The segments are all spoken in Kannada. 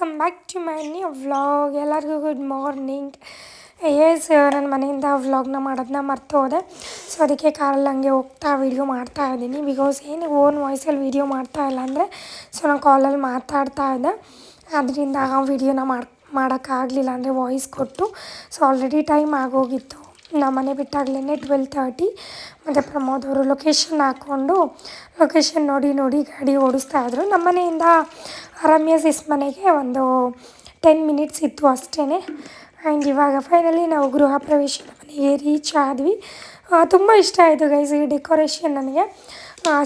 Welcome back to my new vlog ಎಲ್ಲರಿಗೂ ಗುಡ್ ಮಾರ್ನಿಂಗ್ ಏಸ್ ನನ್ನ ಮನೆಯಿಂದ ವ್ಲಾಗ್ನ ಮಾಡೋದನ್ನ ಮರ್ತು ಹೋದೆ. ಸೊ ಅದಕ್ಕೆ ಕಾರಲ್ಲಿ ಹಂಗೆ ಹೋಗ್ತಾ ವೀಡಿಯೋ ಮಾಡ್ತಾ ಇದ್ದೀನಿ. ಬಿಕಾಸ್ ಏನು ಓನ್ ವಾಯ್ಸಲ್ಲಿ ವೀಡಿಯೋ ಮಾಡ್ತಾ ಇಲ್ಲ ಅಂದರೆ ಸೊ ನಾನು ಕಾಲಲ್ಲಿ ಮಾತಾಡ್ತಾ ಇದ್ದೆ. ಅದರಿಂದ ಆ ವೀಡಿಯೋನ ಮಾಡಿ, ಮಾಡೋಕ್ಕಾಗಲಿಲ್ಲ ಅಂದರೆ ವಾಯ್ಸ್ ಕೊಟ್ಟು. ಸೊ ಆಲ್ರೆಡಿ ಟೈಮ್ ಆಗೋಗಿತ್ತು. ನಮ್ಮ ಮನೆ ಬಿಟ್ಟಾಗಲೇ ಟ್ವೆಲ್ ತರ್ಟಿ ಮತ್ತು ಪ್ರಮೋದ್ ಅವರು ಲೊಕೇಶನ್ ಹಾಕ್ಕೊಂಡು ಲೊಕೇಶನ್ ನೋಡಿ ನೋಡಿ ಗಾಡಿ ಓಡಿಸ್ತಾ ಇದ್ದರು ನಮ್ಮ ಮನೆಯಿಂದ ರಮ್ಯ ಸಿಸ್ ಮನೆಗೆ ಒಂದು ಟೆನ್ ಮಿನಿಟ್ಸ್ ಇತ್ತು ಅಷ್ಟೇ ಆ್ಯಂಡ್ ಇವಾಗ ಫೈನಲಿ ನಾವು ಗೃಹ ಪ್ರವೇಶದ ಮನೆಗೆ ರೀಚ್ ಆದ್ವಿ. ತುಂಬ ಇಷ್ಟ ಆಯಿತು ಗೈಸ್ ಈ ಡೆಕೋರೇಷನ್ ನನಗೆ.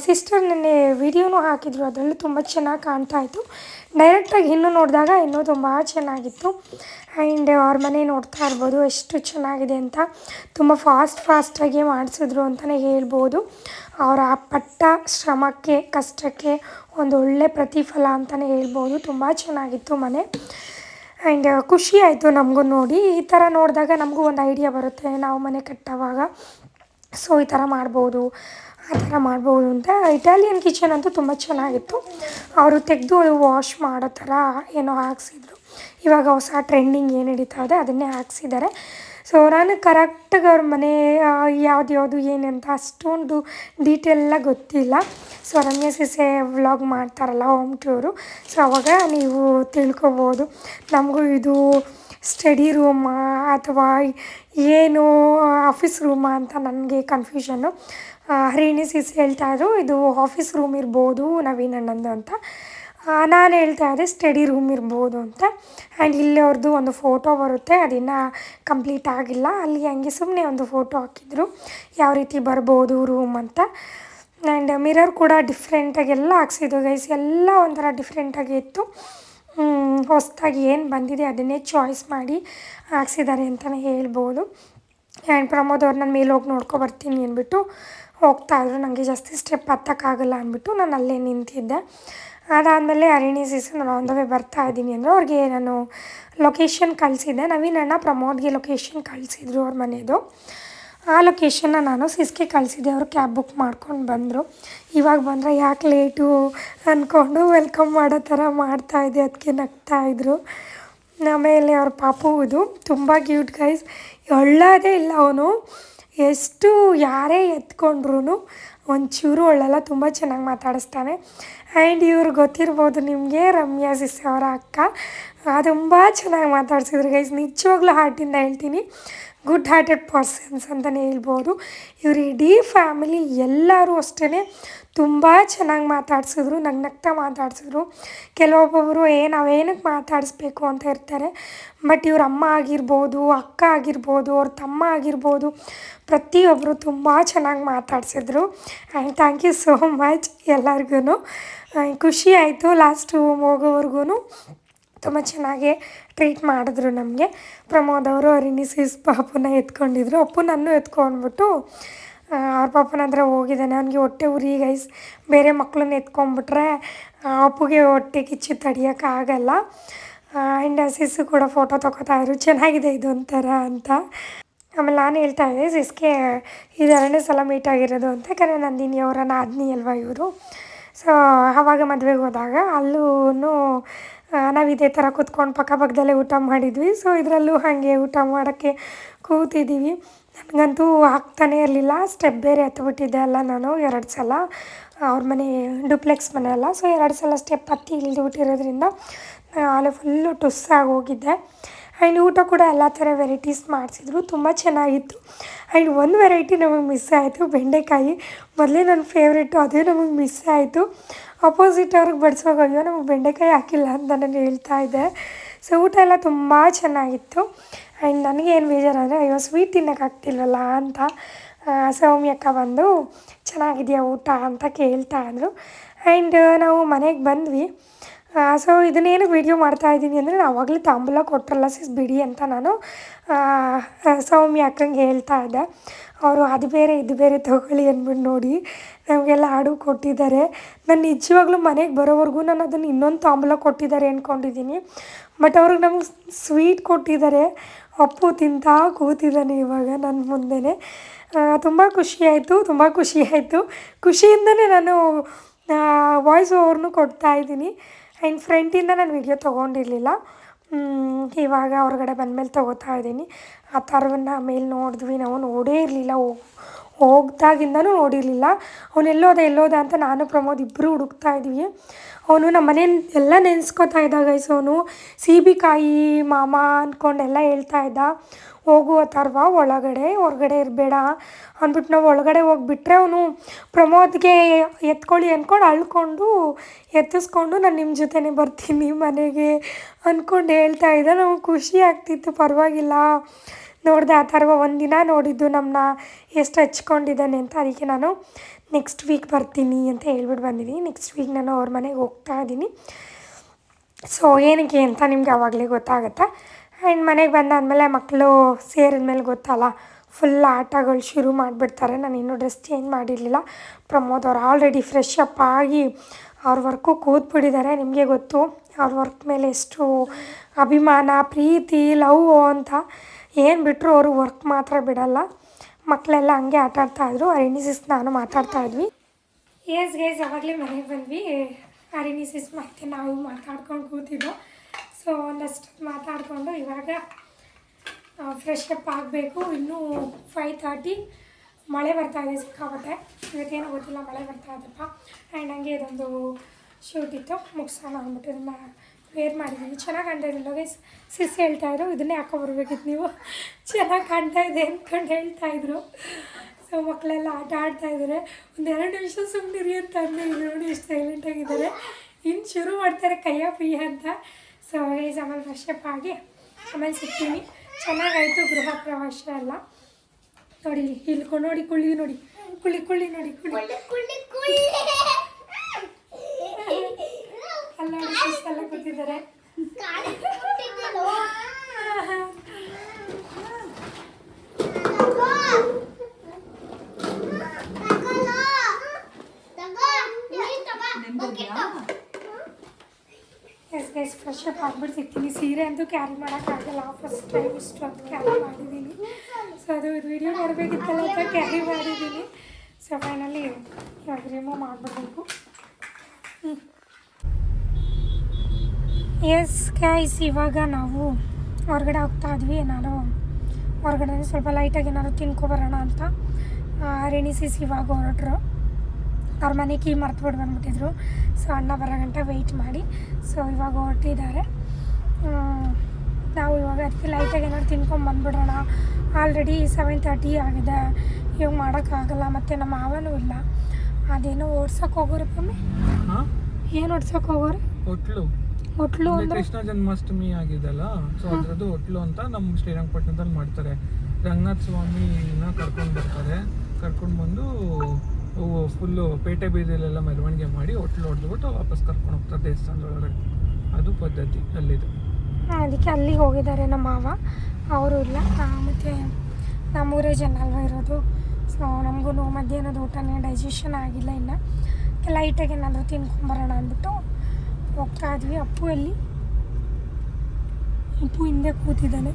ಸಿಸ್ಟರ್ ನೆನ್ನೆ ವೀಡಿಯೋನೂ ಹಾಕಿದ್ರು, ಅದರಲ್ಲೂ ತುಂಬ ಚೆನ್ನಾಗಿ ಕಾಣ್ತಾ ಇತ್ತು. ಡೈರೆಕ್ಟಾಗಿ ಇನ್ನೂ ನೋಡಿದಾಗ ಇನ್ನೂ ತುಂಬ ಚೆನ್ನಾಗಿತ್ತು. ಆ್ಯಂಡ್ ಅವ್ರ ಮನೆ ನೋಡ್ತಾ ಇರ್ಬೋದು, ಎಷ್ಟು ಚೆನ್ನಾಗಿದೆ ಅಂತ. ತುಂಬ ಫಾಸ್ಟ್ ಫಾಸ್ಟಾಗಿ ಮಾಡಿಸಿದ್ರು ಅಂತಲೇ ಹೇಳ್ಬೋದು. ಅವರ ಪಟ್ಟ ಶ್ರಮಕ್ಕೆ, ಕಷ್ಟಕ್ಕೆ ಒಂದು ಒಳ್ಳೆ ಪ್ರತಿಫಲ ಅಂತಲೇ ಹೇಳ್ಬೋದು. ತುಂಬ ಚೆನ್ನಾಗಿತ್ತು ಮನೆ. ಆ್ಯಂಡ್ ಖುಷಿ ಆಯಿತು ನಮಗೂ ನೋಡಿ. ಈ ಥರ ನೋಡಿದಾಗ ನಮಗೂ ಒಂದು ಐಡಿಯಾ ಬರುತ್ತೆ. ನಾವು ಮನೆ ಕಟ್ಟೋವಾಗ ಸೊ, ಈ ಥರ ಮಾಡ್ಬೋದು, ಆ ಥರ ಮಾಡ್ಬೋದು ಅಂತ. ಇಟಾಲಿಯನ್ ಕಿಚನ್ ಅಂತೂ ತುಂಬ ಚೆನ್ನಾಗಿತ್ತು. ಅವರು ತೆಗೆದು ವಾಶ್ ಮಾಡೋ ಥರ ಏನೋ ಹಾಕ್ಸಿದ್ರು. ಇವಾಗ ಹೊಸ ಟ್ರೆಂಡಿಂಗ್ ಏನು ನಡೀತಾ ಇದೆ ಅದನ್ನೇ ಹಾಕ್ಸಿದ್ದಾರೆ. ಸೊ ನಾನು ಕರೆಕ್ಟಾಗಿ ಅವ್ರ ಮನೆ ಯಾವ್ದು ಯಾವುದು ಏನಂತ ಅಷ್ಟೊಂದು ಡೀಟೇಲೆಲ್ಲ ಗೊತ್ತಿಲ್ಲ. ಸೊ ರಮ್ಯ ಸಿಸೆ ವ್ಲಾಗ್ ಮಾಡ್ತಾರಲ್ಲ ಹೋಮ್ ಟೂರು ಸೊ ಅವಾಗ ನೀವು ತಿಳ್ಕೊಬೋದು. ನಮಗೂ ಇದು ಸ್ಟಡಿ ರೂಮಾ ಅಥವಾ ಏನು ಆಫೀಸ್ ರೂಮಾ ಅಂತ ನನಗೆ ಕನ್ಫ್ಯೂಷನ್ನು ಹರಿಣಿ ಸಿಸೆ ಹೇಳ್ತಾಯಿದ್ರು ಇದು ಆಫೀಸ್ ರೂಮ್ ಇರ್ಬೋದು ನವೀನ್ ಅಣ್ಣಂದು ಅಂತ. ನಾನು ಹೇಳ್ತಾ ಇದ್ದೆ ಸ್ಟಡಿ ರೂಮ್ ಇರ್ಬೋದು ಅಂತ. ಆ್ಯಂಡ್ ಇಲ್ಲಿ ಅವ್ರದ್ದು ಒಂದು ಫೋಟೋ ಬರುತ್ತೆ, ಅದಿನ್ನು ಕಂಪ್ಲೀಟ್ ಆಗಿಲ್ಲ. ಅಲ್ಲಿ ಹಂಗೆ ಸುಮ್ಮನೆ ಒಂದು ಫೋಟೋ ಹಾಕಿದ್ರು. ಯಾವ ರೀತಿ ಬರ್ಬೋದು ರೂಮ್ ಅಂತ. ಆ್ಯಂಡ್ ಮಿರರ್ ಕೂಡ ಡಿಫ್ರೆಂಟಾಗಿ ಎಲ್ಲ ಹಾಕ್ಸಿದ್ದು ಗೈಸ್ ಎಲ್ಲ ಒಂಥರ ಡಿಫ್ರೆಂಟಾಗಿ ಇತ್ತು. ಹೊಸದಾಗಿ ಏನು ಬಂದಿದೆ ಅದನ್ನೇ ಚಾಯ್ಸ್ ಮಾಡಿ ಹಾಕ್ಸಿದ್ದಾರೆ ಅಂತಲೇ ಹೇಳ್ಬೋದು. ಆ್ಯಂಡ್ ಪ್ರಮೋದ್ ಅವ್ರು ನಾನು ಮೇಲೆ ಹೋಗಿ ನೋಡ್ಕೊ ಬರ್ತೀನಿ ಅಂದ್ಬಿಟ್ಟು ಹೋಗ್ತಾಯಿದ್ರು ನನಗೆ ಜಾಸ್ತಿ ಸ್ಟೆಪ್ ಹತ್ತಕ್ಕಾಗಲ್ಲ ಅಂದ್ಬಿಟ್ಟು ನಾನು ಅಲ್ಲೇ ನಿಂತಿದ್ದೆ. ಅದಾದಮೇಲೆ ಅರಿಣಿ ಸೀಸನ್ ನಾನು ಆನ್ ವೇ ಬರ್ತಾ ಇದ್ದೀನಿ ಅಂದರೆ ಅವ್ರಿಗೆ ನಾನು ಲೊಕೇಶನ್ ಕಳಿಸಿದ್ದೆ. ನವೀನ್ ಅಣ್ಣ ಪ್ರಮೋದ್ಗೆ ಲೊಕೇಶನ್ ಕಳಿಸಿದ್ರು ಅವ್ರ ಮನೆಯದು ಆ ಲೊಕೇಶನ್ನ ನಾನು ಸಿಸ್ಗೆ ಕಳಿಸಿದ್ದೆ. ಅವರು ಕ್ಯಾಬ್ ಬುಕ್ ಮಾಡ್ಕೊಂಡು ಬಂದರು. ಇವಾಗ ಬಂದರೆ ಯಾಕೆ ಲೇಟು ಅಂದ್ಕೊಂಡು ವೆಲ್ಕಮ್ ಮಾಡೋ ಥರ ಮಾಡ್ತಾಯಿದ್ದೆ ಅದಕ್ಕೆ ನಗ್ತಾಯಿದ್ರು ಆಮೇಲೆ ಅವ್ರ ಪಾಪು ಇದು ತುಂಬ ಕ್ಯೂಟ್ ಗೈಸ್ ಒಳ್ಳೋದೇ ಇಲ್ಲ ಅವನು. ಎಷ್ಟು ಯಾರೇ ಎತ್ಕೊಂಡ್ರು ಒಂಚೂರು ಒಳ್ಳಲ್ಲ, ತುಂಬ ಚೆನ್ನಾಗಿ ಮಾತಾಡಿಸ್ತಾನೆ. ಆ್ಯಂಡ್ ಇವ್ರು ಗೊತ್ತಿರ್ಬೋದು ನಿಮಗೆ ರಮ್ಯಾ ಸಿಸ್ ಅವರ ಅಕ್ಕ. ತುಂಬ ಚೆನ್ನಾಗಿ ಮಾತಾಡ್ಸಿದ್ರು ಗೈಸ್ ನಿಜವಾಗ್ಲೂ ಹಾರ್ಟಿಂದ ಹೇಳ್ತೀನಿ. ಗುಡ್ ಹಾರ್ಟೆಡ್ ಪರ್ಸನ್ಸ್ ಅಂತಲೇ ಹೇಳ್ಬೋದು. ಇವ್ರ ಇಡೀ ಫ್ಯಾಮಿಲಿ ಎಲ್ಲರೂ ಅಷ್ಟೇ ತುಂಬ ಚೆನ್ನಾಗಿ ಮಾತಾಡಿಸಿದ್ರು ನಗ್ ನಗ್ತಾ ಮಾತಾಡಿಸಿದ್ರು. ಕೆಲವೊಬ್ಬೊಬ್ಬರು ಏ ನಾವೇನಕ್ಕೆ ಮಾತಾಡಿಸ್ಬೇಕು ಅಂತ ಇರ್ತಾರೆ. ಬಟ್ ಇವ್ರ ಅಮ್ಮ ಆಗಿರ್ಬೋದು, ಅಕ್ಕ ಆಗಿರ್ಬೋದು, ಅವ್ರ ತಮ್ಮ ಆಗಿರ್ಬೋದು ಪ್ರತಿಯೊಬ್ಬರು ತುಂಬ ಚೆನ್ನಾಗಿ ಮಾತಾಡಿಸಿದ್ರು. And thank you so much ಎಲ್ಲರಿಗೂ ಖುಷಿ ಆಯಿತು ಲಾಸ್ಟು ಹೋಗೋವರೆಗೂ ತುಂಬ ಚೆನ್ನಾಗೇ ಟ್ರೀಟ್ ಮಾಡಿದ್ರು ನಮಗೆ. ಪ್ರಮೋದ್ ಅವರು, ಅರಿಣಿ ಸಿಸ್ ಪಾಪನ ಎತ್ಕೊಂಡಿದ್ರು. ಅಪ್ಪು ನನ್ನ ಎತ್ಕೊಂಡ್ಬಿಟ್ಟು ಅವ್ರ ಪಾಪನ ಹತ್ರ ಹೋಗಿದ್ದಾನೆ. ಅವನಿಗೆ ಹೊಟ್ಟೆ ಉರಿ ಗೈಸ್ ಬೇರೆ ಮಕ್ಕಳನ್ನ ಎತ್ಕೊಂಡ್ಬಿಟ್ರೆ ಅಪ್ಪುಗೆ ಹೊಟ್ಟೆ ಕಿಚ್ಚು ತಡಿಯೋಕ್ಕಾಗಲ್ಲ ಆ್ಯಂಡ್ ಸಿಸ್ಸು ಕೂಡ ಫೋಟೋ ತೊಗೋತಾಯಿದ್ರು ಚೆನ್ನಾಗಿದೆ ಇದು ಒಂಥರ ಅಂತ. ಆಮೇಲೆ ನಾನು ಹೇಳ್ತಾ ಇದ್ದೆ ಸಿಸ್ಗೆ ಇದು ಸಲ ಮೀಟ್ ಆಗಿರೋದು ಅಂತ. ಯಾಕಂದರೆ ನಂದಿನಿ ಅವರ ನಾದಿನಿ ಅಲ್ವಾ ಇವರು? ಸೊ ಆವಾಗ ಮದುವೆಗೆ ಹೋದಾಗ ಅಲ್ಲೂ ನಾವು ಇದೇ ಥರ ಕೂತ್ಕೊಂಡು ಪಕ್ಕಪಕ್ಕದಲ್ಲೇ ಊಟ ಮಾಡಿದ್ವಿ. ಸೊ ಇದರಲ್ಲೂ ಹಾಗೆ ಊಟ ಮಾಡೋಕ್ಕೆ ಕೂತಿದ್ದೀವಿ ನನಗಂತೂ ಆಗ್ತಾನೇ ಇರಲಿಲ್ಲ. ಸ್ಟೆಪ್ ಬೇರೆ ಹತ್ಬಿಟ್ಟಿದ್ದೆ ಅಲ್ಲ ನಾನು ಎರಡು ಸಲ. ಅವ್ರ ಮನೆ ಡುಪ್ಲೆಕ್ಸ್ ಮನೆ ಅಲ್ಲ. ಸೊ ಎರಡು ಸಲ ಸ್ಟೆಪ್ ಹತ್ತಿ ಇಳಿದು ಬಿಟ್ಟಿರೋದ್ರಿಂದ ಅಲ್ಲೇ ಫುಲ್ಲು ಟುಸ್ಸಾಗಿ ಹೋಗಿದ್ದೆ. ಆ್ಯಂಡ್ ಊಟ ಕೂಡ ಎಲ್ಲ ಥರ ವೆರೈಟೀಸ್ ಮಾಡಿಸಿದ್ರು. ತುಂಬ ಚೆನ್ನಾಗಿತ್ತು. ಆ್ಯಂಡ್ ಒಂದು ವೆರೈಟಿ ನಮಗೆ ಮಿಸ್ ಆಯಿತು. ಬೆಂಡೆಕಾಯಿ. ಮೊದಲೇ ನನ್ನ ಫೇವ್ರೇಟು ಅದೇ ನಮಗೆ ಮಿಸ್ ಆಯಿತು. ಅಪೋಸಿಟ್ ಅವ್ರಿಗೆ ಬಡಿಸುವಾಗ, ಅಯ್ಯೋ, ನಮಗೆ ಬೆಂಡೆಕಾಯಿ ಹಾಕಿಲ್ಲ ಅಂತ ನಾನು ಹೇಳ್ತಾ ಇದ್ದೆ. ಸೊ ಊಟ ಎಲ್ಲ ತುಂಬ ಚೆನ್ನಾಗಿತ್ತು. ಆ್ಯಂಡ್ ನನಗೇನು ಬೇಜಾರಂದರೆ, ಅಯ್ಯೋ ಸ್ವೀಟ್ ತಿನ್ನೋಕ್ಕಾಗ್ತಿಲ್ವಲ್ಲ ಅಂತ ಸೌಮ್ಯಕ್ಕ ಬಂದು, ಚೆನ್ನಾಗಿದೆಯಾ ಊಟ? ಅಂತ ಕೇಳ್ತಾ ಇದ್ರು. ಆ್ಯಂಡ್ ನಾವು ಮನೆಗೆ ಬಂದ್ವಿ. ಸೊ ಇದನ್ನೇನು ವೀಡಿಯೋ ಮಾಡ್ತಾಯಿದ್ದೀನಿ ಅಂದರೆ ನಾನು ಆವಾಗಲೇ ತಾಂಬೂಲ ಕೊಟ್ಟರಲ್ಲ ಸಿಸ್ ಬಿಡಿ ಅಂತ ನಾನು ಸೌಮ್ಯ ಅಕ್ಕಂಗೆ ಹೇಳ್ತಾ ಇದ್ದೆ. ಅವರು ಅದು ಬೇರೆ, ಇದು ಬೇರೆ ತಗೊಳ್ಳಿ ಅಂದ್ಬಿಟ್ಟು ನೋಡಿ ನಮಗೆಲ್ಲ ಹಾಡು ಕೊಟ್ಟಿದ್ದಾರೆ. ನಾನು ನಿಜವಾಗ್ಲೂ ಮನೆಗೆ ಬರೋವರೆಗೂ ನಾನು ಅದನ್ನು ಇನ್ನೊಂದು ತಾಂಬೂಲ ಕೊಟ್ಟಿದ್ದಾರೆ ಅಂದ್ಕೊಂಡಿದ್ದೀನಿ ಬಟ್ ಅವ್ರಿಗೆ ನಮ್ಗೆ ಸ್ವೀಟ್ ಕೊಟ್ಟಿದ್ದಾರೆ. ಅಪ್ಪು ತಿಂತಾ ಕೂತಿದ್ದಾನೆ ಇವಾಗ ನನ್ನ ಮುಂದೆನೇ. ತುಂಬ ಖುಷಿಯಾಯಿತು ತುಂಬ ಖುಷಿಯಾಯಿತು ಖುಷಿಯಿಂದನೇ ನಾನು ವಾಯ್ಸ್ ಓವರ್ನು ಕೊಡ್ತಾಯಿದ್ದೀನಿ ಆ್ಯಂಡ್ ಫ್ರೆಂಡಿಂದ ನಾನು ವಿಡಿಯೋ ತೊಗೊಂಡಿರಲಿಲ್ಲ. ಇವಾಗ ಹೊರಗಡೆ ಬಂದಮೇಲೆ ತೊಗೋತಾ ಇದ್ದೀನಿ. ಆ ಥರವನ್ನು ಮೇಲೆ ನೋಡಿದ್ವಿ, ನಾವು ನೋಡೇ ಇರಲಿಲ್ಲ. ಹೋಗ್ದಾಗಿಂದನೂ ನೋಡಿರಲಿಲ್ಲ. ಅವನೆಲ್ಲೋದ ಎಲ್ಲೋದ ಅಂತ ನಾನು ಪ್ರಮೋದ್ ಇಬ್ಬರು ಹುಡುಕ್ತಾ ಇದ್ವಿ. ಅವನು ನಮ್ಮ ಮನೆ ಎಲ್ಲ ನೆನೆಸ್ಕೊತಾ ಇದ್ದ ಗೈಸ್ ಅವನು. ಸೀಬೆಕಾಯಿ ಮಾಮ ಅಂದ್ಕೊಂಡೆಲ್ಲ ಹೇಳ್ತಾ ಇದ್ದ. ಹೋಗುವ ಅಥರ್ವ ಒಳಗಡೆ, ಹೊರಗಡೆ ಇರಬೇಡ ಅಂದ್ಬಿಟ್ಟು ನಾವು ಒಳಗಡೆ ಹೋಗಿಬಿಟ್ರೆ ಅವನು ಪ್ರಮೋದ್ಗೆ ಎತ್ಕೊಳ್ಳಿ ಅಂದ್ಕೊಂಡು ಅಳ್ಕೊಂಡು ಎತ್ತಿಸ್ಕೊಂಡು ನಾನು ನಿಮ್ಮ ಜೊತೆನೆ ಬರ್ತೀನಿ ಮನೆಗೆ ಅಂದ್ಕೊಂಡು ಹೇಳ್ತಾ ಇದ್ದ. ನಮಗೆ ಖುಷಿ ಆಗ್ತಿತ್ತು, ಪರವಾಗಿಲ್ಲ. ನೋಡಿದೆ ಆ ಥರ ಒಂದಿನ ನೋಡಿದ್ದು ನಮ್ಮನ್ನ ಎಷ್ಟು ಹಚ್ಕೊಂಡಿದ್ದಾನೆ ಅಂತ. ಅದಕ್ಕೆ ನಾನು ನೆಕ್ಸ್ಟ್ ವೀಕ್ ಬರ್ತೀನಿ ಅಂತ ಹೇಳ್ಬಿಟ್ಟು ಬಂದಿದ್ದೀನಿ. ನೆಕ್ಸ್ಟ್ ವೀಕ್ ನಾನು ಅವ್ರ ಮನೆಗೆ ಹೋಗ್ತಾ ಇದ್ದೀನಿ. ಸೊ ಏನಕ್ಕೆ ಅಂತ ನಿಮ್ಗೆ ಆವಾಗಲೇ ಗೊತ್ತಾಗುತ್ತೆ? ಆ್ಯಂಡ್ ಮನೆಗೆ ಬಂದಾದಮೇಲೆ ಮಕ್ಕಳು ಸೇರಿದ್ಮೇಲೆ ಗೊತ್ತಲ್ಲ ಫುಲ್ ಆಟಗಳು ಶುರು ಮಾಡಿಬಿಡ್ತಾರೆ. ನಾನು ಇನ್ನೂ ಡ್ರೆಸ್ ಚೇಂಜ್ ಮಾಡಿರಲಿಲ್ಲ. ಪ್ರಮೋದ್ ಅವ್ರು ಆಲ್ರೆಡಿ ಫ್ರೆಶ್ ಅಪ್ ಆಗಿ ಅವ್ರ ವರ್ಕು ಕೂತ್ಬಿಟ್ಟಿದ್ದಾರೆ. ನಿಮಗೆ ಗೊತ್ತು, ಅವ್ರ ವರ್ಕ್ ಮೇಲೆ ಎಷ್ಟು ಅಭಿಮಾನ, ಪ್ರೀತಿ ಲವ್ ಅಂತ. ಏನು ಬಿಟ್ಟರು ಅವರು ವರ್ಕ್ ಮಾತ್ರ ಬಿಡಲ್ಲ. ಮಕ್ಕಳೆಲ್ಲ ಹಂಗೆ ಆಟ ಆಡ್ತಾಯಿದ್ರು ಅರಿಣಿಸಿಸ್ ನಾನು ಮಾತಾಡ್ತಾ ಇದ್ವಿ. ಎಸ್ ಗೈಸ್ ಯಾವಾಗಲೇ ಮನೆಗೆ ಬಂದ್ವಿ. ಅರಿಣಿಸಿಸ್ ಮತ್ತೆ ನಾವು ಮಾತಾಡ್ಕೊಂಡು ಕೂತಿದ್ದೋ ಸೊ ಒಂದಷ್ಟು ಮಾತಾಡಿಕೊಂಡು ಇವಾಗ ಫ್ರೆಶ್ ಅಪ್ ಆಗಬೇಕು. ಇನ್ನೂ ಫೈ ತರ್ಟಿ ಮಳೆ ಬರ್ತಾ ಇದೆ ಸಿಕ್ಕಾಪಟ್ಟೆ. ಇವತ್ತೇನು ಗೊತ್ತಿಲ್ಲ, ಮಳೆ ಬರ್ತಾ ಇದೆಪ್ಪ ಆ್ಯಂಡ್ ಹಂಗೆ ಇದೊಂದು ಶೂಟ್ ಇತ್ತು. ಮುಗಿಸೋಣ ಅಂದ್ಬಿಟ್ಟು ಇದನ್ನು ವೇರ್ ಮಾಡಿದ್ದೀನಿ. ಚೆನ್ನಾಗಿ ಕಾಣ್ತಾ ಇದ್ದಿಲ್ಲ ಗೈಸ್ ಸಿಸ್ ಹೇಳ್ತಾಯಿದ್ರು ಇದನ್ನೇ ಹಾಕೋ ಬರ್ಬೇಕಿತ್ತು ನೀವು? ಚೆನ್ನಾಗಿ ಕಾಣ್ತಾ ಇದೆ ಅಂದ್ಕೊಂಡು ಹೇಳ್ತಾಯಿದ್ರು ಸೊ ಮಕ್ಕಳೆಲ್ಲ ಆಟ ಆಡ್ತಾ ಇದ್ದಾರೆ ಒಂದು ಎರಡು ನಿಮಿಷ ಸುಮ್ಮನಿರಿ ಅಂತ ಅಂದರೆ ನೋಡಿ ಎಷ್ಟು ಸೈಲೆಂಟಾಗಿದ್ದಾರೆ ಇನ್ನು ಶುರು ಮಾಡ್ತಾರೆ ಕೈಯ ಪಯ್ಯ ಅಂತ. ಸೊ ಗೈಸ್ ಆಮೇಲೆ ಫ್ರೆಶಪ್ ಆಗಿ ಆಮೇಲೆ ಸಿಗ್ತೀನಿ. ಚೆನ್ನಾಗಾಯಿತು ಗೃಹ ಪ್ರವಾಸ ಎಲ್ಲ. ನೋಡಿ ಇಲ್ಕೊಂಡು ನೋಡಿ, ಕುಳ್ಳಿ ನೋಡಿ. ಕುಳ್ಳಿ ಕುಳ್ಳಿ, ನೋಡಿ ಕುಳ್ಳಿ. ಕೂತಿದ್ದಾರೆ ಎಸ್ ಗೈಸ್ ಫ್ರೆಶ್ ಅಪ್ ಆಗ್ಬಿಟ್ಟು ಸಿಗ್ತೀನಿ ಸೀರೆ ಅಂತೂ ಕ್ಯಾರಿ ಮಾಡೋಕ್ಕಾಗಲ್ಲ ಫಸ್ಟ್ ಟೈಮ್ ಇಷ್ಟೊಂದು ಕ್ಯಾರಿ ಮಾಡಿದ್ದೀನಿ. ಸೊ ಅದು ವಿಡಿಯೋ ಮಾಡಬೇಕಿತ್ತಲ್ಲ ಅಂತ ಕ್ಯಾರಿ ಮಾಡಿದ್ದೀನಿ. ಸೊ ಫೈನಲಿ ಇವಾಗ ರಿಮೂವ್ ಮಾಡಿಬಿಡ್ಬೇಕು ಎಸ್ ಗೈಸ್ ಇವಾಗ ನಾವು ಹೊರಗಡೆ ಹೋಗ್ತಾ ಇದ್ವಿ. ನಾನು ಹೊರಗಡೆ ಸ್ವಲ್ಪ ಲೈಟಾಗಿ ಏನಾದ್ರು ತಿನ್ಕೊಬರೋಣ ಅಂತ. ರೆಣಿಸಿಸ್ ಇವಾಗ ಹೊರಟ್ರು. ಅವ್ರ ಮನೆ ಕೀ ಮರ್ತುಬಿಟ್ಟು ಬಂದ್ಬಿಟ್ಟಿದ್ರು. ಸೊ ಅಣ್ಣ ಬರೋ ಗಂಟೆ ವೆಯ್ಟ್ ಮಾಡಿ. ಸೊ ಇವಾಗ ಹೊರಟಿದ್ದಾರೆ. ನಾವು ಇವಾಗ ಅದಕ್ಕೆ ಲೈಟಾಗಿ ಏನಾದ್ರು ತಿನ್ಕೊಂಡು ಬಂದ್ಬಿಡೋಣ. ಆಲ್ರೆಡಿ ಸೆವೆನ್ ತರ್ಟಿ ಆಗಿದೆ. ಇವಾಗ ಮಾಡೋಕ್ಕಾಗಲ್ಲ ಮತ್ತು ನಮ್ಮ ಮಾವನೂ ಇಲ್ಲ. ಅದೇನೋ ಓಡ್ಸೋಕೆ ಹೋಗೋರು ಕಮ್ಮಿ ಹಾ? ಏನು ಓಡ್ಸೋಕೆ ಹೋಗೋರು? ಹೋಟ್ಲು ಅಂದ್ರೆ ಕೃಷ್ಣ ಜನ್ಮಾಷ್ಟಮಿ ಆಗಿದೆಲ್ಲ. ಸೊ ಅದ್ರದ್ದು ಹೊಟ್ಲು ಅಂತ ನಮ್ಮ ಶ್ರೀರಂಗಪಟ್ಟಣದಲ್ಲಿ ಮಾಡ್ತಾರೆ. ರಂಗನಾಥ ಸ್ವಾಮಿನ ಕರ್ಕೊಂಡು ಬರ್ತಾರೆ. ಕರ್ಕೊಂಡು ಬಂದು ಫುಲ್ಲು ಪೇಟೆ ಬೀದಿಲೆಲ್ಲ ಮೆರವಣಿಗೆ ಮಾಡಿ ಹೊಟ್ಲು ಹೊಡೆದ್ಬಿಟ್ಟು ವಾಪಸ್ ಕರ್ಕೊಂಡು ಹೋಗ್ತಾರೆ ದೇವಸ್ಥಾನದೊಳಗಡೆ. ಅದು ಪದ್ಧತಿ ಅಲ್ಲಿದು. ಅದಕ್ಕೆ ಅಲ್ಲಿಗೆ ಹೋಗಿದ್ದಾರೆ ನಮ್ಮ ಮಾವ. ಅವರು ಇಲ್ಲ. ಮತ್ತು ನಮ್ಮೂರೇ ಜನ ಅಲ್ವ ಇರೋದು. ಸೊ ನಮಗೂ ಮಧ್ಯಾಹ್ನದ ಊಟನೇ ಡೈಜೆಷನ್ ಆಗಿಲ್ಲ ಇನ್ನು. ಲೈಟಾಗಿ ಏನಾದರೂ ತಿನ್ಕೊಂಬರೋಣ ಅಂದ್ಬಿಟ್ಟು ಹೋಗ್ತಾ ಇದ್ವಿ ಅಪ್ಪು ಎಲ್ಲಿ ಅಪ್ಪು ಹಿಂದೆ ಕೂತಿದ್ದಾನೆ.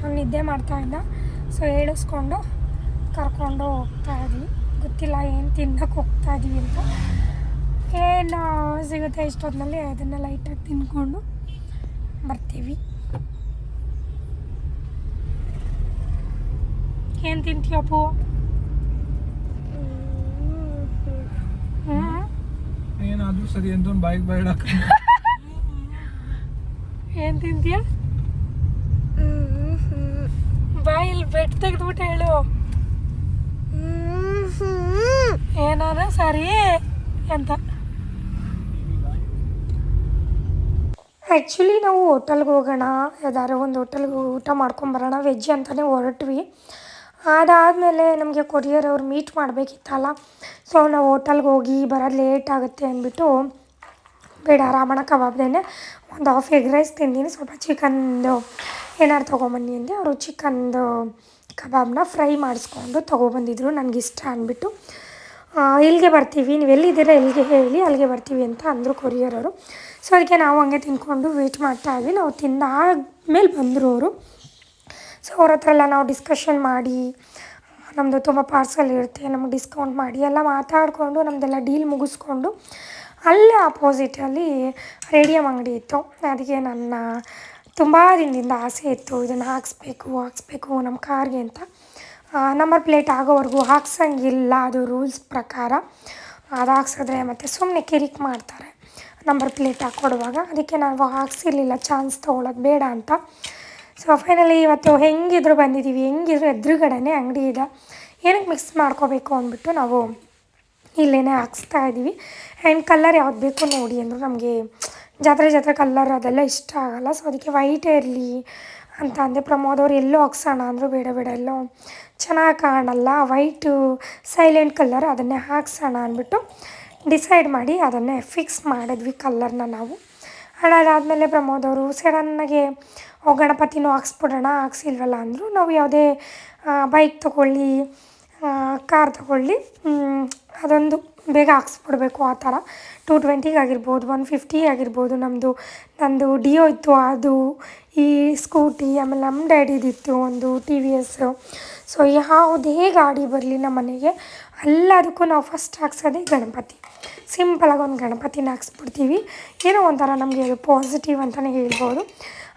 ಅವ್ನು ನಿದ್ದೆ ಮಾಡ್ತಾ ಇದ್ದ ಸೊ ಹೇಳಿಸ್ಕೊಂಡು ಕರ್ಕೊಂಡು ಹೋಗ್ತಾ ಇದ್ವಿ. ಗೊತ್ತಿಲ್ಲ ಏನು ತಿನ್ನಕ್ಕೆ ಹೋಗ್ತಾ ಇದ್ವಿ ಅಂತ. ಏನು ಸಿಗುತ್ತೆ ಇಷ್ಟೊತ್ತಿನಲ್ಲಿ ಅದನ್ನು ಲೈಟಾಗಿ ತಿನ್ಕೊಂಡು ಬರ್ತೀವಿ. ಏನು ತಿಂತೀಯಪ್ಪು ಹ್ಞೂ ಏನಾದ್ರೂ ಸರಿ ಅಂತ ಒಂದು ಬಾಯಿಗೆ ಬೇಡ ಏನ್ ತಿಂತೀಯ ಬಾಯಲ್ಲಿ ಬೆಟ್ ತೆಗೆದ್ಬಿಟ್ಟು ಹೇಳು. ಏನಾರ ಸರಿ ಅಂತ. ಆ್ಯಕ್ಚುಲಿ ನಾವು ಹೋಟೆಲ್ಗೆ ಹೋಗೋಣ. ಯಾವ್ದಾರು ಒಂದು ಹೋಟೆಲ್ಗೆ ಊಟ ಮಾಡ್ಕೊಂಬರೋಣ ವೆಜ್ ಅಂತಲೇ ಹೊರಟ್ವಿ. ಅದಾದಮೇಲೆ ನಮಗೆ ಕೊರಿಯರ್ ಅವ್ರು ಮೀಟ್ ಮಾಡಬೇಕಿತ್ತಲ್ಲ. ಸೊ ನಾವು ಹೋಟೆಲ್ಗೆ ಹೋಗಿ ಬರೋದು ಲೇಟ್ ಆಗುತ್ತೆ ಅಂದ್ಬಿಟ್ಟು, ಬೇಡ ರಾಮಣ ಕಬಾಬ್ದೇನೆ ಒಂದು ಹಾಫ್ ಎಗ್ ರೈಸ್ ತಿಂದೀನಿ. ಸ್ವಲ್ಪ ಚಿಕನ್ದು ಏನಾರು ತೊಗೊಂಬನ್ನಿ ಅಂದೆ. ಅವರು ಚಿಕನ್ದು ಕಬಾಬ್ನ ಫ್ರೈ ಮಾಡಿಸ್ಕೊಂಡು ತೊಗೊಬಂದಿದ್ರು ನನಗಿಷ್ಟ ಅಂದ್ಬಿಟ್ಟು. ಇಲ್ಲಿಗೆ ಬರ್ತೀವಿ. ನೀವು ಎಲ್ಲಿದ್ದೀರಾ ಎಲ್ಲಿಗೆ ಹೇಳಿ, ಅಲ್ಲಿಗೆ ಬರ್ತೀವಿ ಅಂತ ಅಂದರು ಕೊರಿಯರ್ ಅವರು. ಸೊ ಅದಕ್ಕೆ ನಾವು ಹಂಗೆ ತಿನ್ಕೊಂಡು ವೆಯ್ಟ್ ಮಾಡ್ತಾ ಇದ್ವಿ. ನಾವು ತಿಂದಾದ್ಮೇಲೆ ಬಂದರು ಅವರು. ಸೊ ಅವ್ರ ಹತ್ರ ಎಲ್ಲ ನಾವು ಡಿಸ್ಕಷನ್ ಮಾಡಿ ನಮ್ಮದು ತುಂಬ ಪಾರ್ಸಲ್ ಇರುತ್ತೆ, ನಮ್ಗೆ ಡಿಸ್ಕೌಂಟ್ ಮಾಡಿ, ಎಲ್ಲ ಮಾತಾಡಿಕೊಂಡು ನಮ್ಮದೆಲ್ಲ ಡೀಲ್ ಮುಗಿಸ್ಕೊಂಡು ಅಲ್ಲೇ ಆಪೋಸಿಟಲ್ಲಿ ರೇಡಿಯಮ್ ಅಂಗಡಿ ಇತ್ತು. ಅದಕ್ಕೆ ನನ್ನ ತುಂಬ ದಿನದಿಂದ ಆಸೆ ಇತ್ತು, ಇದನ್ನು ಹಾಕ್ಸ್ಬೇಕು ಹಾಕ್ಸ್ಬೇಕು ನಮ್ಮ ಕಾರ್ಗೆ ಅಂತ. ನಂಬರ್ ಪ್ಲೇಟ್ ಆಗೋವರೆಗೂ ಹಾಕ್ಸಂಗಿಲ್ಲ, ಅದು ರೂಲ್ಸ್ ಪ್ರಕಾರ. ಅದು ಹಾಕ್ಸಿದ್ರೆ ಮತ್ತು ಸುಮ್ಮನೆ ಕಿರಿಕ್ ಮಾಡ್ತಾರೆ. ನಂಬರ್ ಪ್ಲೇಟ್ ಹಾಕ್ಕೊಡುವಾಗ ಅದಕ್ಕೆ ನಾವು ಹಾಕ್ಸಿರ್ಲಿಲ್ಲ ಚಾನ್ಸ್ ತೊಗೊಳೋದು ಬೇಡ ಅಂತ. ಸೊ ಫೈನಲಿ ಇವತ್ತು ಹೆಂಗಿದ್ರು ಬಂದಿದ್ದೀವಿ ಹೆಂಗಿದ್ರು ಎದುರುಗಡೆನೇ ಅಂಗಡಿ ಇದೆ. ಏನಕ್ಕೆ ಮಿಕ್ಸ್ ಮಾಡ್ಕೋಬೇಕು ಅಂದ್ಬಿಟ್ಟು ನಾವು ಇಲ್ಲೇ ಹಾಕ್ಸ್ತಾ ಇದ್ದೀವಿ ಆ್ಯಂಡ್ ಕಲರ್ ಯಾವ್ದು ಬೇಕು ನೋಡಿ ಅಂದರು ನಮಗೆ ಜಾತ್ರೆ ಜಾತ್ರೆ ಕಲ್ಲರ್ ಅದೆಲ್ಲ ಇಷ್ಟ ಆಗಲ್ಲ. ಸೊ ಅದಕ್ಕೆ ವೈಟೇ ಇರಲಿ ಅಂತ ಅಂದೆ. ಪ್ರಮೋದ್ ಅವ್ರು ಎಲ್ಲೋ ಹಾಕ್ಸೋಣ ಅಂದರು, ಬೇಡ ಬೇಡ, ಎಲ್ಲೋ ಚೆನ್ನಾಗಿ ಕಾಣಲ್ಲ. ವೈಟು ಸೈಲೆಂಟ್ ಕಲ್ಲರ್ ಅದನ್ನೇ ಹಾಕ್ಸೋಣ ಅಂದ್ಬಿಟ್ಟು ಡಿಸೈಡ್ ಮಾಡಿ ಅದನ್ನೇ ಫಿಕ್ಸ್ ಮಾಡಿದ್ವಿ ಕಲ್ಲರ್ನ ನಾವು. ಆ್ಯಂಡ್ ಅದಾದಮೇಲೆ ಪ್ರಮೋದ್ ಅವರು ಸಡನ್ನಾಗೆ ಗಣಪತಿನೂ ಹಾಕ್ಸ್ಬಿಡೋಣ, ಹಾಕ್ಸಿಲ್ವಲ್ಲ ಅಂದರು ನಾವು ಯಾವುದೇ ಬೈಕ್ ತೊಗೊಳ್ಳಿ ಕಾರ್ ತೊಗೊಳ್ಳಿ ಅದೊಂದು ಬೇಗ ಹಾಕ್ಸ್ಬಿಡ್ಬೇಕು ಆ ಥರ. ಟು ಟ್ವೆಂಟಿಗೆ ಆಗಿರ್ಬೋದು ಒನ್ ಫಿಫ್ಟಿ ಆಗಿರ್ಬೋದು ನಮ್ಮದು ನಂದು ಡಿಯೋ ಇತ್ತು ಅದು, ಈ ಸ್ಕೂಟಿ ಆಮೇಲೆ ನಮ್ಮ ಡ್ಯಾಡಿದಿತ್ತು ಒಂದು ಟಿ ವಿ ಎಸ್ ಸೊ ಯಾವುದೇ ಗಾಡಿ ಬರಲಿ ನಮ್ಮ ಮನೆಗೆ, ಎಲ್ಲದಕ್ಕೂ ನಾವು ಫಸ್ಟ್ ಹಾಕ್ಸೋದೇ ಗಣಪತಿ. ಸಿಂಪಲಾಗಿ ಒಂದು ಗಣಪತಿನ ಹಾಕ್ಸ್ಬಿಡ್ತೀವಿ. ಏನೋ ಒಂಥರ ನಮಗೆ ಪಾಸಿಟಿವ್ ಅಂತಲೇ ಹೇಳ್ಬೋದು.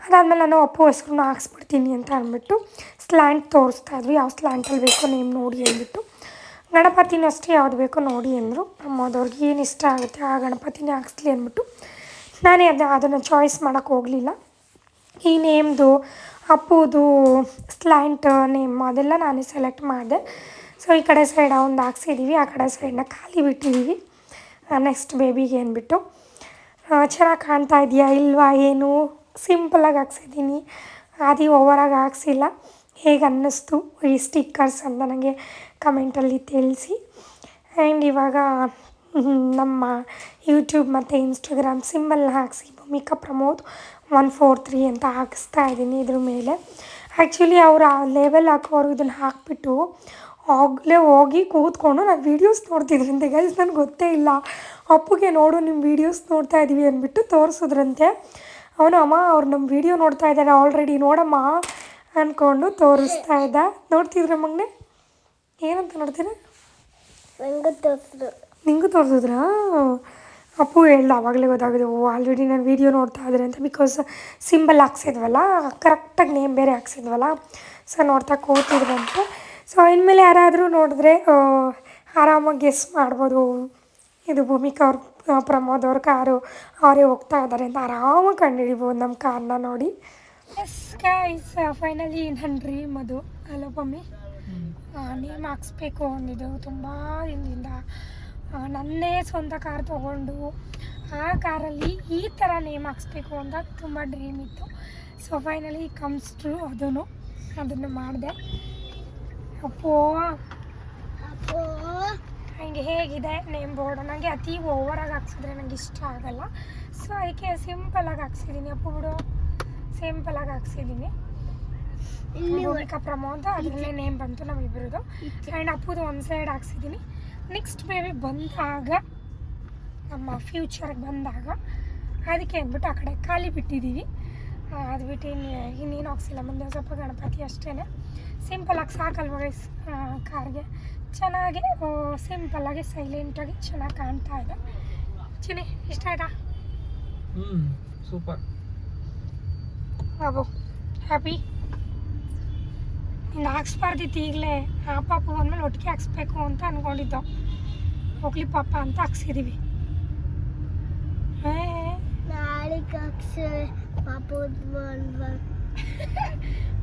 ಅದಾದಮೇಲೆ ನಾನು ಅಪ್ಪು ಹೆಸ್ರನ್ನ ಹಾಕ್ಸ್ಬಿಡ್ತೀನಿ ಅಂತ ಅಂದ್ಬಿಟ್ಟು ಸ್ಲ್ಯಾಂಟ್ ತೋರಿಸ್ತಾ ಇದ್ವಿ. ಯಾವ ಸ್ಲ್ಯಾಂಟಲ್ಲಿ ಬೇಕೋ ನೇಮ್ ನೋಡಿ ಅಂದ್ಬಿಟ್ಟು. ಗಣಪತಿನೂ ಅಷ್ಟೇ ಯಾವ್ದು ಬೇಕೋ ನೋಡಿ ಅಂದರು. ನಮ್ಮದವ್ರಿಗೆ ಏನು ಇಷ್ಟ ಆಗುತ್ತೆ ಆ ಗಣಪತಿನೇ ಹಾಕ್ಸ್ಲಿ ಅಂದ್ಬಿಟ್ಟು ನಾನೇ ಅದನ್ನ ಅದನ್ನು ಚಾಯ್ಸ್ ಮಾಡೋಕ್ಕೆ ಹೋಗಲಿಲ್ಲ. ಈ ನೇಮ್ದು ಅಪ್ಪುದು ಸ್ಲ್ಯಾಂಟ್ ನೇಮ್ ಅದೆಲ್ಲ ನಾನೇ ಸೆಲೆಕ್ಟ್ ಮಾಡಿದೆ. ಸೊ ಈ ಕಡೆ ಸೈಡ್ ಒಂದು ಹಾಕ್ಸಿದ್ದೀವಿ ಆ ಕಡೆ ಸೈಡನ್ನ ಖಾಲಿ ಬಿಟ್ಟಿದ್ದೀವಿ ನೆಕ್ಸ್ಟ್ ಬೇಬಿಗೆ ಅಂದ್ಬಿಟ್ಟು. ಚೆನ್ನಾಗಿ ಕಾಣ್ತಾ ಇದೆಯಾ ಇಲ್ವಾ ಏನು? ಸಿಂಪಲಾಗಿ ಹಾಕ್ಸಿದ್ದೀನಿ. ಅದೇ ಓವರಾಗಿ ಹಾಕ್ಸಿಲ್ಲ. ಹೇಗೆ ಅನ್ನಿಸ್ತು? ಈ ಸ್ಟಿಕ್ಕರ್ಸ್ ಅಂತ ನನಗೆ ಕಮೆಂಟಲ್ಲಿ ತಿಳಿಸಿ. ಆ್ಯಂಡ್ ಇವಾಗ ನಮ್ಮ ಯೂಟ್ಯೂಬ್ ಮತ್ತು ಇನ್ಸ್ಟಾಗ್ರಾಮ್ ಸಿಂಬಲ್ ಹಾಕಿಸಿ. Bhoomika Pramod one four three ಅಂತ ಹಾಕಿಸ್ತಾ ಇದ್ದೀನಿ ಇದ್ರ ಮೇಲೆ. ಆ್ಯಕ್ಚುಲಿ ಅವರು ಆ ಲೆವೆಲ್ ಹಾಕೋರು ಇದನ್ನು ಹಾಕಿಬಿಟ್ಟು ಆಗಲೇ ಹೋಗಿ ಕೂತ್ಕೊಂಡು ನಾನು ವೀಡಿಯೋಸ್ ನೋಡ್ತಿದ್ರಂತೆ ಗೈಸ್ ನನಗೆ ಗೊತ್ತೇ ಇಲ್ಲ. ಅಪ್ಪುಗೆ ನೋಡು ನಿಮ್ಮ ವೀಡಿಯೋಸ್ ನೋಡ್ತಾ ಇದ್ದೀವಿ ಅಂದ್ಬಿಟ್ಟು ತೋರಿಸಿದ್ರಂತೆ. ಅವನು ಅಮ್ಮ ಅವ್ರು ನಮ್ಮ ವೀಡಿಯೋ ನೋಡ್ತಾ ಇದ್ದಾರೆ ಆಲ್ರೆಡಿ ನೋಡಮ್ಮ ಅಂದ್ಕೊಂಡು ತೋರಿಸ್ತಾ ಇದ್ದ. ನೋಡ್ತಿದ್ರ ಮಗನೆ? ಏನಂತ ನೋಡ್ತೀರ? ನಂಗೆ ತೋರಿಸಿದ್ರು. ನಿಂಗೂ ತೋರಿಸಿದ್ರಾ? ಅಪ್ಪು ಹೇಳ್ದ ಆವಾಗಲೇ ಗೊತ್ತಾಗಿದೆ. ಓ ಆಲ್ರೆಡಿ ನಾನು ವೀಡಿಯೋ ನೋಡ್ತಾ ಇದ್ದಾರೆ ಅಂತ ಬಿಕಾಸ್ ಸಿಂಬಲ್ ಹಾಕ್ಸಿದ್ವಲ್ಲ ಕರೆಕ್ಟಾಗಿ ನೇಮ್ ಬೇರೆ ಹಾಕ್ಸಿದ್ವಲ್ಲ ಸೊ ನೋಡ್ತಾ ಅಂತ. ಸೊ ಇನ್ಮೇಲೆ ಯಾರಾದರೂ ನೋಡಿದ್ರೆ ಆರಾಮಾಗಿ ಗೆಸ್ ಮಾಡ್ಬೋದು. ಇದು ಭೂಮಿಕಾ ಅವ್ರ ಪ್ರಮೋದ್ ಅವ್ರ ಕಾರು ಅವರೇ ಹೋಗ್ತಾ ಇದ್ದಾರೆ. ಅಂತ ಆರಾಮಾಗಿ ಕಂಡುಹಿಡಿಬೋದು ನಮ್ಮ ಕಾರ್ನ ನೋಡಿ. ಎಸ್ ಗೈಸ್ ಫೈನಲಿ ನನ್ನ ಡ್ರೀಮ್ ಅದು. Hello mummy. ನೇಮ್ ಹಾಕ್ಸ್ಬೇಕು ಅಂದಿದ್ದು ತುಂಬ ದಿನದಿಂದ. ನನ್ನೇ ಸ್ವಂತ ಕಾರ್ ತೊಗೊಂಡು ಆ ಕಾರಲ್ಲಿ ಈ ಥರ ನೇಮ್ ಹಾಕ್ಸ್ಬೇಕು ಅಂತ ತುಂಬ ಡ್ರೀಮ್ ಇತ್ತು. ಸೊ ಫೈನಲಿ ಕಮ್ಸ್ ಟ್ರೂ ಅದನ್ನು ಅದನ್ನು ಮಾಡಿದೆ. ಅಪ್ಪೋ. ಅಪ್ಪೋ. ಹಂಗೆ ಹೇಗಿದೆ ನೇಮ್ ಬೋರ್ಡ್ ನನಗೆ ಅತಿ ಓವರಾಗಿ ಹಾಕ್ಸಿದ್ರೆ ನನಗೆ ಇಷ್ಟ ಆಗಲ್ಲ. ಸೊ ಅದಕ್ಕೆ ಸಿಂಪಲಾಗಿ ಹಾಕ್ಸಿದ್ದೀನಿ ಅಪ್ಪು ಬಿಡು. ಸಿಂಪಲಾಗಿ ಹಾಕ್ಸಿದ್ದೀನಿ ಇಲ್ಲಿ ಭೂಮಿಕಾ ಪ್ರಮೋದ. ಅದರಲ್ಲೇ ನೇಮ್ ಬಂತು ನಮ್ಮಿಬ್ಬರದು ಆ್ಯಂಡ್ ಅಪ್ಪುದು ಒಂದು ಸೈಡ್ ಹಾಕ್ಸಿದ್ದೀನಿ ನೆಕ್ಸ್ಟ್ ಬೇಬಿ ಬಂದಾಗ ನಮ್ಮ ಫ್ಯೂಚರ್ಗೆ ಬಂದಾಗ ಅದಕ್ಕೆ ಅಂದ್ಬಿಟ್ಟು ಆ ಕಡೆ ಖಾಲಿ ಬಿಟ್ಟಿದ್ದೀವಿ ಅದು ಬಿಟ್ಟು ಇನ್ನು ಇನ್ನೇನು ಹಾಕ್ಸಿಲ್ಲ. ಮುಂದೆ ಸ್ವಲ್ಪ ಗಣಪತಿ ಅಷ್ಟೇ ಸಿಂಪಲಾಗಿ ಸಾಕಲ್ವ ಕಾರ್ಗೆ ಚೆನ್ನಾಗಿ ಸಿಂಪಲ್ಲಾಗಿ ಸೈಲೆಂಟಾಗಿ ಚೆನ್ನಾಗಿ ಕಾಣ್ತಾ ಇದೆ. ಚಿನಿ ಇಷ್ಟ ಆಯ್ತಾ? ಹ್ಞೂ ಸೂಪರ್ ಅಬೋ ಹ್ಯಾಪಿ ಇನ್ನು ಹಾಕ್ಸ್ಬಾರ್ದಿತ್ತು ಈಗಲೇ. ಆ ಪಾಪ ಬಂದಮೇಲೆ ಒಟ್ಟಿಗೆ ಹಾಕ್ಸ್ಬೇಕು ಅಂತ ಅಂದ್ಕೊಂಡಿದ್ದೋ ಹೋಗ್ಲಿ ಪಾಪ ಅಂತ ಹಾಕ್ಸಿದ್ದೀವಿ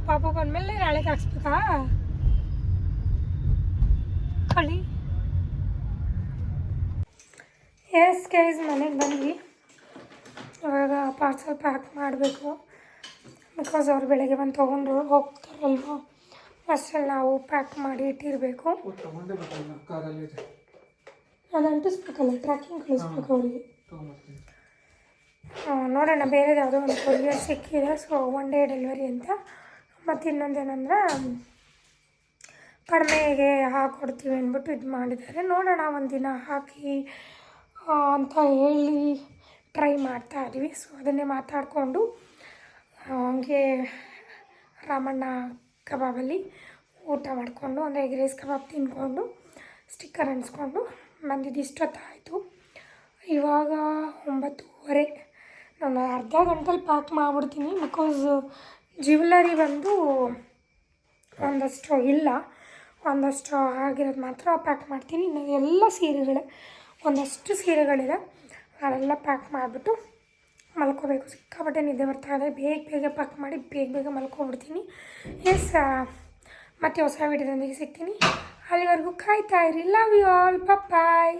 ಪಾಪ ಬಂದಮೇಲೆ ನಾಳೆಗೆ ಹಾಕ್ಸ್ಬೇಕಾ? ಕಳಿ ಎಸ್ ಗೈಸ್ ಮನೆಗೆ ಬಂದ್ವಿ ಇವಾಗ ಪಾರ್ಸಲ್ ಪ್ಯಾಕ್ ಮಾಡಬೇಕು. ಬಿಕಾಸ್ ಅವ್ರು ಬೆಳಗ್ಗೆ ಬಂದು ತೊಗೊಂಡು ಹೋಗ್ತಾರಲ್ವ? ಅಷ್ಟರಲ್ಲಿ ನಾವು ಪ್ಯಾಕ್ ಮಾಡಿ ಇಟ್ಟಿರಬೇಕು. ಅದು ಅಂಟಿಸ್ಬೇಕಲ್ಲ ಟ್ರ್ಯಾಕಿಂಗ್ ಕಳಿಸ್ಬೇಕು ಅವರಿಗೆ. ನೋಡೋಣ ಬೇರೆದು ಯಾವುದೋ ಒಂದು ಕೊರಿಯರ್ ಸಿಕ್ಕಿದೆ. ಸೊ ಒನ್ ಡೇ ಡೆಲಿವರಿ ಅಂತ. ಮತ್ತು ಇನ್ನೊಂದೇನೆಂದ್ರೆ ಕಡಿಮೆಗೆ ಹಾಕ್ಕೊಡ್ತೀವಿ ಅಂದ್ಬಿಟ್ಟು ಇದು ಮಾಡಿದ್ದಾರೆ. ನೋಡೋಣ, ಒಂದಿನ ಹಾಕಿ ಅಂತ ಹೇಳಿ ಟ್ರೈ ಮಾಡ್ತಾ ಇದ್ವಿ ಸೊ ಅದನ್ನೇ ಮಾತಾಡಿಕೊಂಡು ಹಂಗೆ ರಾಮಣ್ಣ ಕಬಾಬಲ್ಲಿ ಊಟ ಮಾಡಿಕೊಂಡು, ಅಂದರೆ ಎಗ್ ರೈಸ್ ಕಬಾಬ್ ತಿಂದ್ಕೊಂಡು ಸ್ಟಿಕ್ಕರ್ ಅನ್ಸ್ಕೊಂಡು ಬಂದಿದ್ದು ಇಷ್ಟೊತ್ತಾಯಿತು. ಇವಾಗ ಒಂಬತ್ತುವರೆ. ನಾನು ಅರ್ಧ ಗಂಟೆಲಿ ಪ್ಯಾಕ್ ಮಾಡಿಬಿಡ್ತೀನಿ ಬಿಕಾಸ್ ಜ್ಯುವೆಲ್ಲರಿ ಬಂದು ಒಂದಷ್ಟು ಇಲ್ಲ. ಒಂದಷ್ಟು ಆಗಿರೋದು ಮಾತ್ರ ಪ್ಯಾಕ್ ಮಾಡ್ತೀನಿ. ಇನ್ನು ಎಲ್ಲ ಸೀರೆಗಳೇ, ಒಂದಷ್ಟು ಸೀರೆಗಳಿದೆ. ಅದೆಲ್ಲ ಪ್ಯಾಕ್ ಮಾಡಿಬಿಟ್ಟು ಮಲ್ಕೋಬೇಕು. ಸಿಕ್ಕಾಪಟ್ಟೆ ನಿದ್ದೆ ಬರ್ತಾ ಇದೆ. ಬೇಗ ಬೇಗ ಪ್ಯಾಕ್ ಮಾಡಿ ಬೇಗ ಬೇಗ ಮಲ್ಕೊಬಿಡ್ತೀನಿ. ಎಸ್ ಮತ್ತೆ ಹೊಸ ವಿಡಿಯೋದೊಂದಿಗೆ ಸಿಗ್ತೀನಿ. ಅಲ್ಲಿವರೆಗೂ ಕಾಯ್ತಾ ಇರಿ. Love you all bye